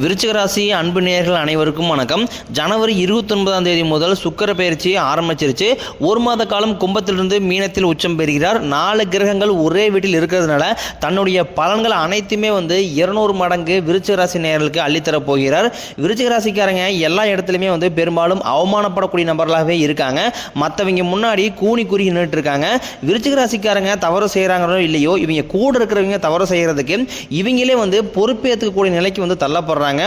விருச்சிகராசி அன்பு நேயர்கள் அனைவருக்கும் வணக்கம். ஜனவரி இருபத்தொன்பதாம் தேதி முதல் சுக்கிர பயிற்சி ஆரம்பிச்சிருச்சு. ஒரு மாத காலம் கும்பத்திலிருந்து மீனத்தில் உச்சம் பெறுகிறார். நாலு கிரகங்கள் ஒரே வீட்டில் இருக்கிறதுனால தன்னுடைய பலன்கள் அனைத்துமே வந்து இருநூறு மடங்கு விருச்சிகராசி நேயர்களுக்கு அள்ளித்தரப் போகிறார். விருச்சிகராசிக்காரங்க எல்லா இடத்துலையுமே வந்து பெரும்பாலும் அவமானப்படக்கூடிய நபர்களாகவே இருக்காங்க. மற்றவங்க முன்னாடி கூனி குறி நின்றுட்டு இருக்காங்க. விருச்சிகராசிக்காரங்க தவறு செய்கிறாங்களோ இல்லையோ இவங்க கூட இருக்கிறவங்க தவறு செய்கிறதுக்கு இவங்களே வந்து பொறுப்பேற்றுக்கக்கூடிய நிலைக்கு வந்து தள்ளப்படுறாங்க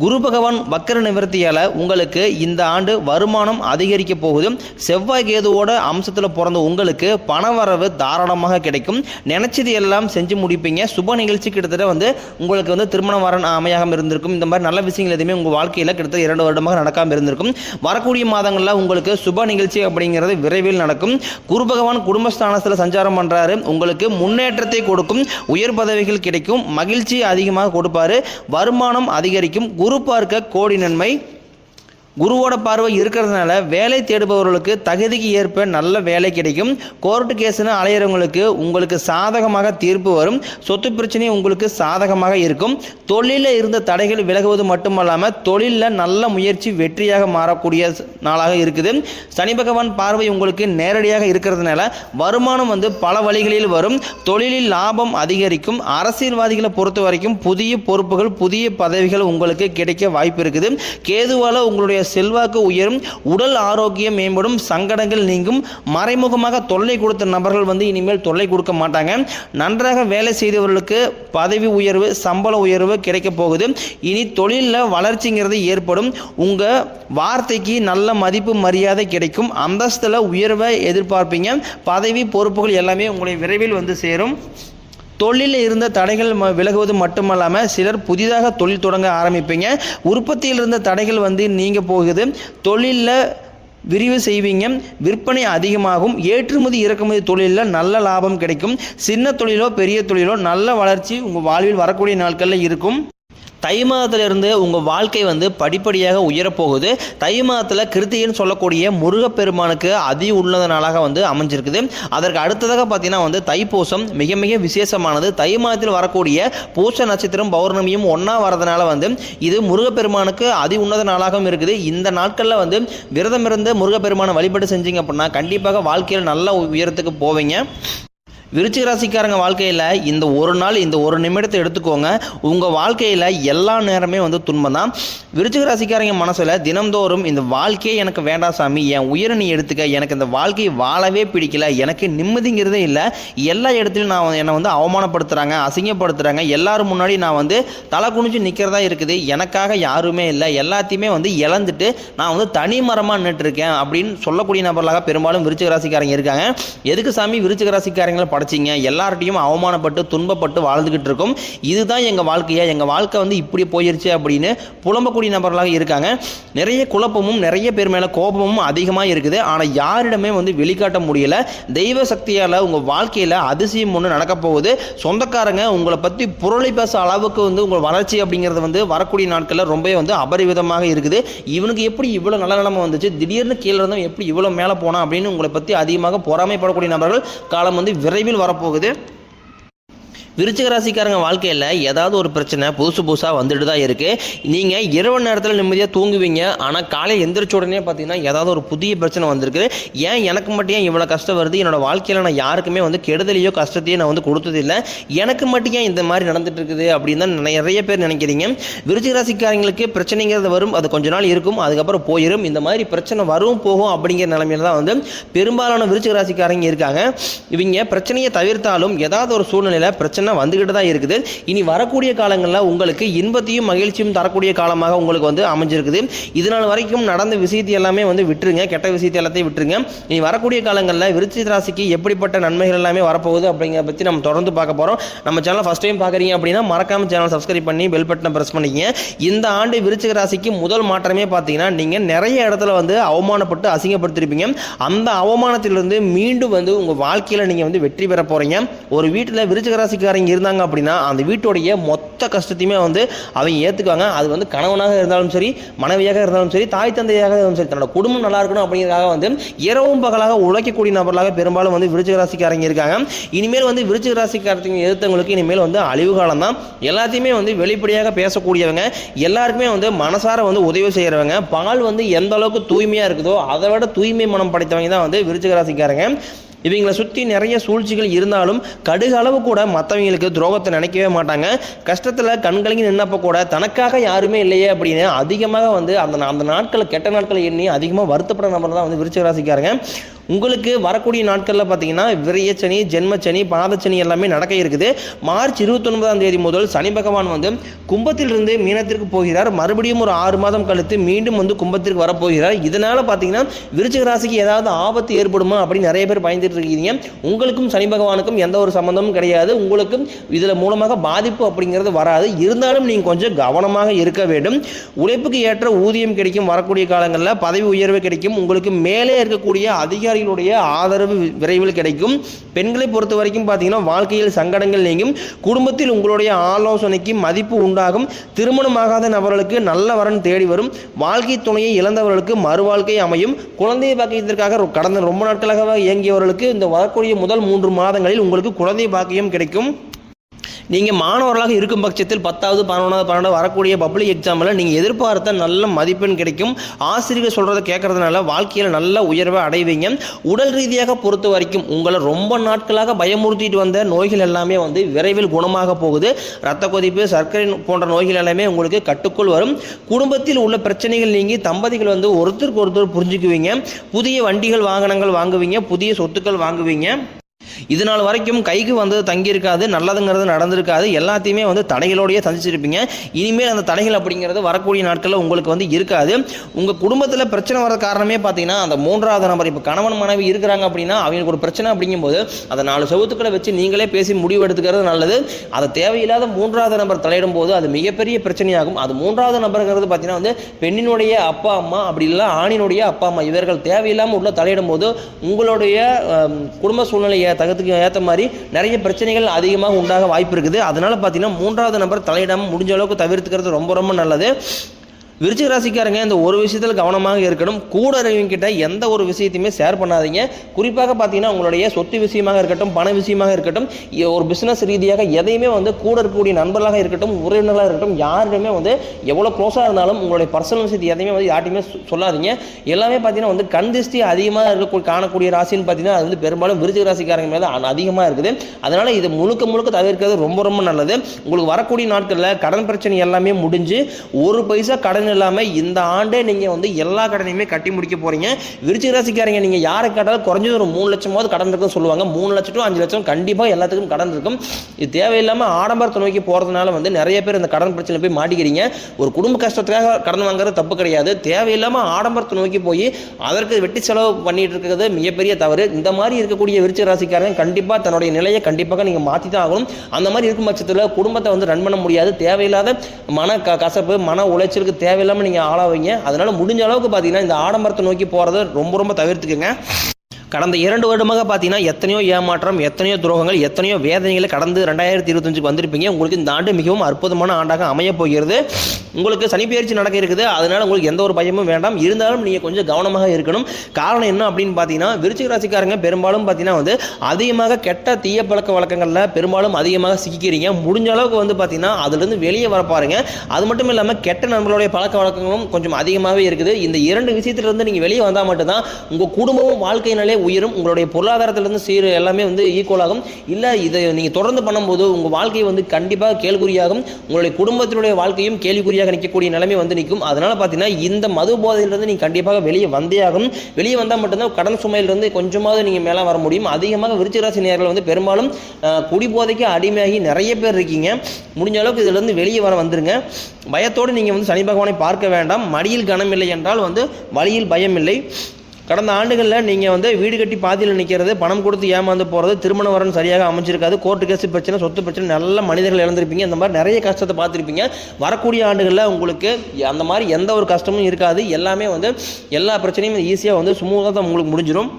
குரு பகவான் வக்கர நிவர்த்தியால் உங்களுக்கு இந்த ஆண்டு வருமானம் அதிகரிக்க போகுது. செவ்வாய் கேதுவோட அம்சத்தில் பிறந்த உங்களுக்கு பணவரவு தாராளமாக கிடைக்கும். நினச்சது எல்லாம் செஞ்சு முடிப்பீங்க. சுப நிகழ்ச்சி கிட்டத்தட்ட வந்து உங்களுக்கு வந்து திருமண வரன் அமையாமல் இருந்திருக்கும். இந்த மாதிரி நல்ல விஷயங்கள் எதுவுமே உங்கள் வாழ்க்கையில் கிட்டத்தட்ட இரண்டு வருடமாக நடக்காமல் இருந்திருக்கும். வரக்கூடிய மாதங்களில் உங்களுக்கு சுப நிகழ்ச்சி அப்படிங்கிறது விரைவில் நடக்கும். குரு பகவான் குடும்பஸ்தானத்தில் சஞ்சாரம் பண்ணுறாரு உங்களுக்கு முன்னேற்றத்தை கொடுக்கும். உயர் பதவிகள் கிடைக்கும். மகிழ்ச்சி அதிகமாக கொடுப்பாரு. வருமானம் அதிகரிக்கும். குரு பார்க்க கோடி நன்மை குருவோட பார்வை இருக்கிறதுனால வேலை தேடுபவர்களுக்கு தகுதிக்கு ஏற்ப நல்ல வேலை கிடைக்கும். கோர்ட்டு கேஸ்னு அலையிறவங்களுக்கு உங்களுக்கு சாதகமாக தீர்ப்பு வரும். சொத்து பிரச்சனை உங்களுக்கு சாதகமாக இருக்கும். தொழிலில் இருந்த தடைகள் விலகுவது மட்டுமல்லாமல் தொழிலில் நல்ல முயற்சி வெற்றியாக மாறக்கூடிய நாளாக இருக்குது. சனி பகவான் பார்வை உங்களுக்கு நேரடியாக இருக்கிறதுனால வருமானம் வந்து பல வழிகளில் வரும். தொழிலில் லாபம் அதிகரிக்கும். அரசியல்வாதிகளை பொறுத்த வரைக்கும் புதிய பொறுப்புகள் புதிய பதவிகள் உங்களுக்கு கிடைக்க வாய்ப்பு இருக்குது. கேதுவால உங்களுடைய செல்வாக்கு உயரும் உடல் ஆரோக்கியம் மேம்படும் சங்கடங்கள் நீங்கும். மறைமுகமாக தொல்லை கொடுத்த நபர்கள் வந்து இனிமேல் தொல்லை கொடுக்க மாட்டாங்க. நன்றாக வேலை செய்தவர்களுக்கு பதவி உயர்வு சம்பள உயர்வு கிடைக்க போகுது. இனி தொழிலில் வளர்ச்சிங்கிறது ஏற்படும். உங்கள் வார்த்தைக்கு நல்ல மதிப்பு மரியாதை கிடைக்கும். அந்தஸ்தில் உயர்வை எதிர்பார்ப்பீங்க. பதவி பொறுப்புகள் எல்லாமே உங்களை விரைவில் வந்து சேரும். தொழிலில் இருந்த தடைகள் ம- விலகுவது மட்டுமல்லாமல் சிலர் புதிதாக தொழில் தொடங்க ஆரம்பிப்பீங்க. உற்பத்தியில் இருந்த தடைகள் வந்து நீங்க போகுது. தொழிலில் விரிவு செய்வீங்க. விற்பனை அதிகமாகும். ஏற்றுமதி இறக்குமதி தொழிலில் நல்ல லாபம் கிடைக்கும். சின்ன தொழிலோ பெரிய தொழிலோ நல்ல வளர்ச்சி உங்கள் வாழ்வில் வரக்கூடிய நாட்களில் இருக்கும். தை மாதத்திலிருந்து உங்கள் வாழ்க்கை வந்து படிப்படியாக உயரப்போகுது. தை மாதத்தில் கிருத்தின்னு சொல்லக்கூடிய முருகப்பெருமானுக்கு அதி உன்னத நாளாக வந்து அமைஞ்சிருக்குது. அதற்கு அடுத்ததாக பார்த்தீங்கன்னா வந்து தைப்பூசம் மிக மிக விசேஷமானது. தை மாதத்தில் வரக்கூடிய பூச நட்சத்திரம் பௌர்ணமியும் ஒன்றா வரதுனால வந்து இது முருகப்பெருமானுக்கு அதி உன்னத நாளாகவும் இருக்குது. இந்த நாட்களில் வந்து விரதம் இருந்து முருகப்பெருமானை வழிபாடு செஞ்சீங்க அப்படின்னா கண்டிப்பாக வாழ்க்கையில் நல்ல உயரத்துக்கு போவீங்க. விருச்சிக ராசிக்காரங்க வாழ்க்கையில் இந்த ஒரு நாள் இந்த ஒரு நிமிடத்தை எடுத்துக்கோங்க. உங்கள் வாழ்க்கையில் எல்லா நேரமே வந்து துன்பம் தான் விருச்சிக ராசிக்காரங்க மனசில் தினம்தோறும் இந்த வாழ்க்கையே எனக்கு வேண்டாம் சாமி என் உயிரை நீ எடுத்துக்க எனக்கு இந்த வாழ்க்கையை வாழவே பிடிக்கல எனக்கு நிம்மதிங்கிறதே இல்லை எல்லா இடத்துலையும் நான் வந்து- என்னை வந்து அவமானப்படுத்துகிறாங்க அசிங்கப்படுத்துகிறாங்க எல்லாரும் முன்னாடி நான் வந்து தலை குனிஞ்சு நிற்கிறதா இருக்குது எனக்காக யாருமே இல்லை எல்லாத்தையுமே வந்து இழந்துட்டு நான் வந்து தனி மரமாக நின்றுட்டுருக்கேன் அப்படின்னு சொல்லக்கூடிய நபர்களாக பெரும்பாலும் விருச்சிக ராசிக்காரங்க இருக்காங்க. எதுக்கு சாமி? விருச்சிக ராசிக்காரங்களை படைச்சிங்க. எல்லார்ட்டையும் அவமானப்பட்டு துன்பப்பட்டு வாழ்ந்துக்கிட்டு இருக்கோம். இதுதான் எங்கள் வாழ்க்கையா? எங்கள் வாழ்க்கை வந்து இப்படி போயிருச்சு அப்படின்னு புலம்பக்கூடிய நபர்களாக இருக்காங்க. நிறைய குழப்பமும் நிறைய பேர் மேலே கோபமும் அதிகமாக இருக்குது. ஆனால் யாரிடமே வந்து வெளிக்காட்ட முடியல. தெய்வ சக்தியால் உங்கள் வாழ்க்கையில் அதிசயம் ஒன்று நடக்க போகுது. சொந்தக்காரங்க உங்களை பற்றி புரளி பேச அளவுக்கு வந்து உங்கள் வளர்ச்சி அப்படிங்கிறது வந்து வரக்கூடிய நாட்களில் ரொம்பவே வந்து அபரிவிதமாக இருக்குது. இவனுக்கு எப்படி இவ்வளோ நல்ல நிலைமை வந்துச்சு? திடீர்னு கீழே இருந்தவன் எப்படி இவ்வளோ மேலே போனான் அப்படின்னு உங்களை பற்றி அதிகமாக பொறாமைப்படக்கூடிய நபர்கள் காலம் வந்து விரைவில் வரப்போகுது. விருச்சிக ராசிக்காரங்க வாழ்க்கையில் ஏதாவது ஒரு பிரச்சனை புதுசு புதுசாக வந்துட்டு தான் இருக்குது நீங்கள் இரவு நேரத்தில் நிம்மதியாக தூங்குவீங்க. ஆனால் காலையில் எந்திரிச்ச உடனே பார்த்தீங்கன்னா ஏதாவது ஒரு புதிய பிரச்சனை வந்திருக்கு. ஏன் எனக்கு மட்டும் ஏன் இவ்வளோ கஷ்டம் வருது? என்னோடய வாழ்க்கையில் நான் யாருக்குமே வந்து கெடுதலையோ கஷ்டத்தையோ நான் வந்து கொடுத்ததில்லை எனக்கு மட்டும் ஏன் இந்த மாதிரி நடந்துட்டு இருக்குது அப்படின்னு தான் நிறைய பேர் நினைக்கிறீங்க. விருச்சிக ராசிக்காரங்களுக்கு பிரச்சனைங்கிறது வரும். அது கொஞ்ச நாள் இருக்கும். அதுக்கப்புறம் போயிடும் இந்த மாதிரி பிரச்சனை வரும் போகும் அப்படிங்கிற நிலமையில தான் வந்து பெரும்பாலான விருச்சிக ராசிக்காரங்க இருக்காங்க. இவங்க பிரச்சனையை தவிர்த்தாலும் ஏதாவது ஒரு சூழ்நிலையில் பிரச்சனை வந்துக்கிட்டு தான் இருக்குது. இனி வரக்கூடிய காலங்களில் உங்களுக்கு இன்பத்தையும் மகிழ்ச்சியும் தரக்கூடிய காலமாக உங்களுக்கு வந்து அமைஞ்சிருக்குது. இதனால் வரைக்கும் நடந்த விஷயத்தை எல்லாமே வந்து விட்டுருங்க. கெட்ட விஷயத்தை எல்லாத்தையும் விட்டுருங்க. இனி வரக்கூடிய காலங்களில் விருச்சிக ராசிக்கு எப்படிப்பட்ட நன்மைகள் எல்லாமே வரப்போகுது அப்படிங்கிறத பற்றி நம்ம தொடர்ந்து பார்க்க போகிறோம் நம்ம சேனல் ஃபஸ்ட் டைம் பார்க்குறீங்க அப்படின்னா மறக்காமல் சேனல் சப்ஸ்கிரைப் பண்ணி பெல் பட்டனை ப்ரெஸ் பண்ணிக்கங்க. இந்த ஆண்டு விருச்சிக ராசிக்கு முதல் மாற்றமே பார்த்தீங்கன்னா நீங்கள் நிறைய இடத்துல வந்து அவமானப்பட்டு அசிங்கப்படுத்திருப்பீங்க. அந்த அவமானத்திலிருந்து மீண்டும் வந்து உங்கள் வாழ்க்கையில் நீங்கள் வந்து வெற்றி பெற போகிறீங்க ஒரு வீட்டில் விருச்சிக ராசிக்கு விருச்சிகராசிக்காரங்க இருந்தாங்க அப்படின்னா அந்த வீட்டுடைய மொத்த கஷ்டத்தையுமே வந்து அவங்க ஏற்றுக்குவாங்க அது வந்து கணவனாக இருந்தாலும் சரி மனைவியாக இருந்தாலும் சரி தாய் தந்தையாக இருந்தாலும் சரி தன்னோட குடும்பம் நல்லா இருக்கணும் அப்படிங்கிறதுக்காக வந்து இரவும் பகலாக உழைக்கக்கூடிய நபர்களாக பெரும்பாலும் வந்து விருச்சிக ராசிக்காரங்க இருக்காங்க. இனிமேல் வந்து விருச்சிக ராசிக்காரங்க எதிர்த்தவங்களுக்கு இனிமேல் வந்து அழிவு காலம் தான் எல்லாத்தையுமே வந்து வெளிப்படையாக பேசக்கூடியவங்க எல்லாருக்குமே வந்து மனசார வந்து உதவி செய்கிறவங்க பால் வந்து எந்த அளவுக்கு தூய்மையாக இருக்குதோ அதை விட தூய்மை மனம் படைத்தவங்க தான் வந்து விருச்சிக ராசிக்காரங்க. இவங்களை சுற்றி நிறைய சூழ்ச்சிகள் இருந்தாலும் கடுகு அளவு கூட மற்றவங்களுக்கு துரோகத்தை நினைக்கவே மாட்டாங்க. கஷ்டத்தில் கண்கலங்கி நின்னப்போ கூட தனக்காக யாருமே இல்லையே அப்படின்னு அதிகமாக வந்து அந்த அந்த நாட்களை கெட்ட நாட்களை எண்ணி அதிகமாக வருத்தப்பட நபர் தான் வந்து விருச்சிகராசிக்காரங்க உங்களுக்கு வரக்கூடிய நாட்களில் பார்த்தீங்கன்னா விரையச்சனி ஜென்மச்சனி பாதச்சனி எல்லாமே நடக்க இருக்குது. மார்ச் இருபத்தொன்பதாம் தேதி முதல் சனி பகவான் வந்து கும்பத்திலிருந்து மீனத்திற்கு போகிறார். மறுபடியும் ஒரு ஆறு மாதம் கழித்து மீண்டும் வந்து கும்பத்திற்கு வரப்போகிறார். இதனால் பார்த்தீங்கன்னா விருச்சிக ராசிக்கு ஏதாவது ஆபத்து ஏற்படுமா அப்படின்னு நிறைய பேர் பயந்துட்டு இருக்கீங்க. உங்களுக்கும் சனி பகவானுக்கும் எந்த ஒரு சம்மந்தமும் கிடையாது. உங்களுக்கும் இதில் மூலமாக பாதிப்பு அப்படிங்கிறது வராது. இருந்தாலும் நீங்கள் கொஞ்சம் கவனமாக இருக்க வேண்டும். உழைப்புக்கு ஏற்ற ஊதியம் கிடைக்கும். வரக்கூடிய காலங்களில் பதவி உயர்வு கிடைக்கும். உங்களுக்கு மேலே இருக்கக்கூடிய அதிகாரிகளுடைய ஆதரவு விரைவில் கிடைக்கும். பெண்களை பொறுத்த வரைக்கும் பார்த்தீங்கன்னா வாழ்க்கையில் சங்கடங்கள் நீங்கும். குடும்பத்தில் உங்களுடைய ஆலோசனைக்கு மதிப்பு உண்டாகும். திருமணமாகாத நபர்களுக்கு நல்ல வரன் தேடி வரும். வாழ்க்கை துணையை இழந்தவர்களுக்கு மறுவாழ்க்கை அமையும். குழந்தை பாக்கியத்திற்காக கடந்த ரொம்ப நாட்களாக இயங்கியவர்களுக்கு இந்த வரக்கூடிய முதல் மூன்று மாதங்களில் உங்களுக்கு குழந்தை பாக்கியம் கிடைக்கும். நீங்கள் மாணவர்களாக இருக்கும் பட்சத்தில் பத்தாவது பதினொன்றாவது பன்னெண்டாவது வரக்கூடிய பப்ளிக் எக்ஸாமில் நீங்கள் எதிர்பார்த்த நல்ல மதிப்பெண் கிடைக்கும். ஆசிரியர் சொல்கிறத கேட்குறதுனால வாழ்க்கையில் நல்ல உயர்வை அடைவீங்க. உடல் ரீதியாக பொறுத்த வரைக்கும் உங்களை ரொம்ப நாட்களாக பயமுறுத்திட்டு வந்த நோய்கள் எல்லாமே வந்து விரைவில் குணமாக போகுது. ரத்த கொதிப்பு சர்க்கரை போன்ற நோய்கள் எல்லாமே உங்களுக்கு கட்டுக்குள் வரும். குடும்பத்தில் உள்ள பிரச்சனைகள் நீங்கி தம்பதிகள் வந்து ஒருத்தருக்கு ஒருத்தர் புரிஞ்சுக்குவீங்க. புதிய வண்டிகள் வாகனங்கள் வாங்குவீங்க. புதிய சொத்துக்கள் வாங்குவீங்க. இது நாள் வரைக்கும் கைக்கு வந்து தங்கியிருக்காது நல்லதுங்கிறது நடந்திருக்காது. எல்லாத்தையுமே வந்து தடைகளோடையே சந்திச்சிருப்பீங்க. இனிமேல் அந்த தடைகள் அப்படிங்கிறது வரக்கூடிய நாட்களில் உங்களுக்கு வந்து இருக்காது. உங்கள் குடும்பத்தில் பிரச்சனை வர காரணமே பார்த்தீங்கன்னா அந்த மூன்றாவது நபர் இப்போ கணவன் மனைவி இருக்கிறாங்க அப்படின்னா அவங்களுக்கு ஒரு பிரச்சனை அப்படிங்கும்போது அதை நாலு செவத்துக்களை வச்சு நீங்களே பேசி முடிவு எடுத்துக்கிறது நல்லது. அதை தேவையில்லாத மூன்றாவது நபர் தலையிடும் போது அது மிகப்பெரிய பிரச்சனையாகும். அது மூன்றாவது நபருங்கிறது பார்த்தீங்கன்னா வந்து பெண்ணினுடைய அப்பா அம்மா அப்படி இல்லை ஆணினுடைய அப்பா அம்மா இவர்கள் தேவையில்லாமல் உள்ள தலையிடும் போது உங்களுடைய குடும்ப சூழ்நிலையை தகத்துக்கு ஏற்ற மாதிரி நிறைய பிரச்சனைகள் அதிகமாக உண்டாக வாய்ப்பு இருக்குது. அதனால பார்த்தீங்கன்னா மூன்றாவது நபர் தலையிடாமல் முடிஞ்ச அளவுக்கு தவிர்த்துக்கிறது ரொம்ப ரொம்ப நல்லது. விருச்சிக ராசிக்காரங்க இந்த ஒரு விஷயத்தில் கவனமாக இருக்கணும். கூட கிட்ட எந்த ஒரு விஷயத்தையுமே ஷேர் பண்ணாதீங்க. குறிப்பாக பார்த்தீங்கன்னா உங்களுடைய சொத்து விஷயமாக இருக்கட்டும் பண விஷயமாக இருக்கட்டும் ஒரு பிஸ்னஸ் ரீதியாக எதையுமே வந்து கூட இருக்கக்கூடிய நண்பர்களாக இருக்கட்டும் உறவினர்களாக இருக்கட்டும் யாருமே வந்து எவ்வளோ க்ளோஸாக இருந்தாலும் உங்களுடைய பர்சனல் விஷயத்தை எதையுமே வந்து யார்ட்டையுமே சொல்லாதீங்க. எல்லாமே பார்த்தீங்கன்னா வந்து கண் திருஷ்டி அதிகமாக இருக்கக்கூடிய காணக்கூடிய ராசின்னு பார்த்தீங்கன்னா அது வந்து பெரும்பாலும் விருச்சிக ராசிக்காரங்க மேலே அதிகமாக இருக்குது. அதனால் இது முழுக்க முழுக்க தவிர்க்கிறது ரொம்ப ரொம்ப நல்லது. உங்களுக்கு வரக்கூடிய நாட்களில் கடன் பிரச்சனை எல்லாமே முடிஞ்சு ஒரு பைசா கடன் இல்லாமல் இந்த ஆண்டே நீங்கள் வந்து எல்லா கடனையுமே கட்டி முடிக்க போறீங்க. விருச்சிக ராசிக்காரங்க நீங்கள் யாரை கேட்டாலும் குறைஞ்சது ஒரு மூணு லட்சமாவது கடன் இருக்குன்னு சொல்லுவாங்க. மூணு லட்சம் டு அஞ்சு லட்சம் கண்டிப்பாக எல்லாத்துக்கும் கடன் இருக்கும். இது தேவையில்லாமல் ஆடம்பரத்தை நோக்கி போகிறதுனால வந்து நிறைய பேர் இந்த கடன் பிரச்சனை போய் மாட்டிக்கிறீங்க. ஒரு குடும்ப கஷ்டத்துக்காக கடன் வாங்குறது தப்பு கிடையாது. தேவையில்லாமல் ஆடம்பரத்தை நோக்கி போய் அதற்கு வெட்டி செலவு பண்ணிட்டு இருக்கிறது மிகப்பெரிய தவறு. இந்த மாதிரி இருக்கக்கூடிய விருச்சிக ராசிக்காரங்க கண்டிப்பாக தன்னுடைய நிலையை கண்டிப்பாக நீங்கள் மாற்றி தான் ஆகணும். அந்த மாதிரி இருக்கும் பட்சத்தில் குடும்பத்தை வந்து ரன் பண்ண முடியாது. தேவையில்லாத மன க கசப்பு மன உளைச்சலுக்கு தேவை தேவையில்லாமல் நீங்கள் ஆளாவீங்க. அதனால முடிஞ்ச அளவுக்கு பார்த்தீங்கன்னா இந்த ஆடம்பரத்தை நோக்கி போகிறத ரொம்ப ரொம்ப தவிர்த்துக்குங்க. கடந்த இரண்டு வருடமாக பார்த்தீங்கன்னா எத்தனையோ ஏமாற்றம் எத்தனையோ துரோகங்கள் எத்தனையோ வேதனைகளை கடந்து ரெண்டாயிரத்தி இருபத்தஞ்சுக்கு வந்திருப்பீங்க. உங்களுக்கு இந்த ஆண்டு மிகவும் அற்புதமான ஆண்டாக அமையப் போகிறது. உங்களுக்கு சனிப்பெயர்ச்சி நடக்க இருக்குது. அதனால உங்களுக்கு எந்த ஒரு பயமும் வேண்டாம். இருந்தாலும் நீங்கள் கொஞ்சம் கவனமாக இருக்கணும். காரணம் என்ன அப்படின்னு பார்த்தீங்கன்னா விருச்சிக ராசிக்காரங்க பெரும்பாலும் பார்த்தீங்கன்னா வந்து அதிகமாக கெட்ட தீய பழக்க வழக்கங்களில் பெரும்பாலும் அதிகமாக சிக்கிக்கிறீங்க. முடிஞ்ச அளவுக்கு வந்து பார்த்தீங்கன்னா அதுலேருந்து வெளியே வர பாருங்க. அது மட்டும் இல்லாமல் கெட்ட நண்பர்களுடைய பழக்க வழக்கங்களும் கொஞ்சம் அதிகமாகவே இருக்குது. இந்த இரண்டு விஷயத்திலிருந்து நீங்கள் வெளியே வந்தால் மட்டும்தான் உங்கள் குடும்பமும் வாழ்க்கையினாலே உயரும் உங்களுடைய பொருளாதாரத்திலிருந்து சீர் எல்லாமே வந்து ஈக்குவல் ஆகும். இல்லை இதை நீங்கள் தொடர்ந்து பண்ணும்போது உங்கள் வாழ்க்கை வந்து கண்டிப்பாக கேள்விக்குறியாகும். உங்களுடைய குடும்பத்தினுடைய வாழ்க்கையும் கேள்விக்குறியாக நிற்கக்கூடிய நிலைமை வந்து நிற்கும். அதனால் பார்த்தீங்கன்னா இந்த மது போதையிலிருந்து நீங்கள் கண்டிப்பாக வெளியே வந்தே ஆகும். வெளியே வந்தால் மட்டும்தான் கடன் சுமையிலிருந்து கொஞ்சமாவது நீங்கள் மேலே வர முடியும். அதிகமாக விருச்சிகராசி நேர்கள் வந்து பெரும்பாலும் குடிபோதைக்கு அடிமையாகி நிறைய பேர் இருக்கீங்க. முடிஞ்ச அளவுக்கு இதிலிருந்து வெளியே வர வந்துருங்க. பயத்தோடு நீங்கள் வந்து சனி பகவானை பார்க்க வேண்டாம். மடியில் கனம் இல்லை என்றால் வந்து வழியில் பயம் இல்லை கடந்த ஆண்டுகளில் நீங்கள் வந்து வீடு கட்டி பாதியில் நிற்கிறது பணம் கொடுத்து ஏமாந்து போகிறது திருமண வரன் சரியாக அமைச்சிருக்காது கோர்ட்டு கேஸ் பிரச்சனை சொத்து பிரச்சனை நல்ல மனிதர்கள் இழந்திருப்பீங்க. இந்த மாதிரி நிறைய கஷ்டத்தை பார்த்துருப்பீங்க. வரக்கூடிய ஆண்டுகளில் உங்களுக்கு அந்த மாதிரி எந்த ஒரு கஷ்டமும் இருக்காது. எல்லாமே வந்து எல்லா பிரச்சனையும் ஈஸியாக வந்து சுமூகமாக உங்களுக்கு முடிஞ்சிடும்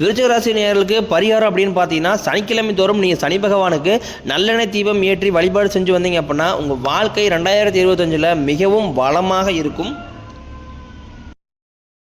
விருச்சகராசி ராசி பரிகாரம் அப்படின்னு பார்த்தீங்கன்னா சனிக்கிழமை தோறும் நீங்கள் சனி பகவானுக்கு நல்லெண்ணெய் தீபம் ஏற்றி வழிபாடு செஞ்சு வந்தீங்க அப்படின்னா உங்கள் வாழ்க்கை ரெண்டாயிரத்தி இருபத்தஞ்சில் மிகவும் வளமாக இருக்கும்.